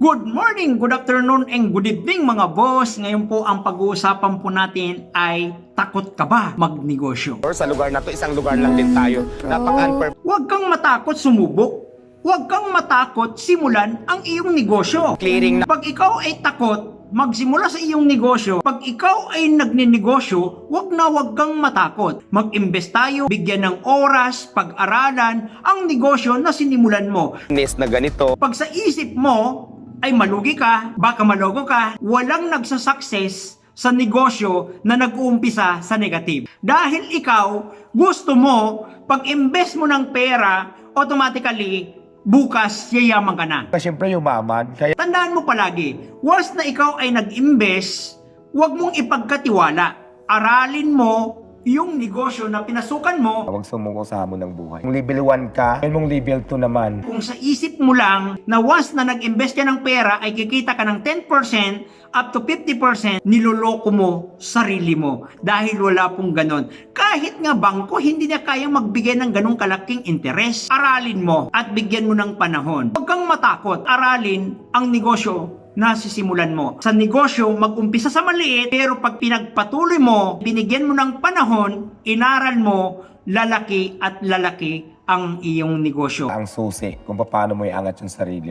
Good morning, good afternoon, and good evening mga boss. Ngayon po ang pag-uusapan po natin ay takot ka ba magnegosyo? Or sa lugar na to, isang lugar lang din tayo. Napaka-unfair Huwag kang matakot sumubok. Huwag kang matakot simulan ang iyong negosyo. clearing na Pag ikaw ay takot magsimula sa iyong negosyo, pag ikaw ay nagninegosyo, huwag na huwag kang matakot. Mag-invest tayo, bigyan ng oras, pag-aralan ang negosyo na sinimulan mo. business na ganito. Pag sa isip mo ay malugi ka, baka malogo ka, walang nagsasucess sa negosyo na nag-uumpisa sa negative. Dahil ikaw, gusto mo, pag invest mo ng pera, automatically, bukas, yayaman ka na. Siyempre yumaman, kaya Tandaan mo palagi, once na ikaw ay nag-invest, huwag mong ipagkatiwala. Aralin mo yung negosyo na pinasukan mo huwag sumuko sa hamon ng buhay. Kung level 1 ka, yun mong level 2 naman. kung sa isip mo lang na once na nag-invest ka ng pera ay kikita ka ng 10% up to 50%, niloloko mo sarili mo dahil wala pong ganon. Kahit nga bangko, hindi na kayang magbigay ng ganong kalaking interest. Aralin mo at bigyan mo ng panahon. Huwag kang matakot. Aralin ang negosyo na sisimulan mo. Sa negosyo, mag-umpisa sa maliit, pero pag pinagpatuloy mo, binigyan mo ng panahon, inaral mo, lalaki at lalaki ang iyong negosyo. Ang susi kung paano mo iangat yung sarili.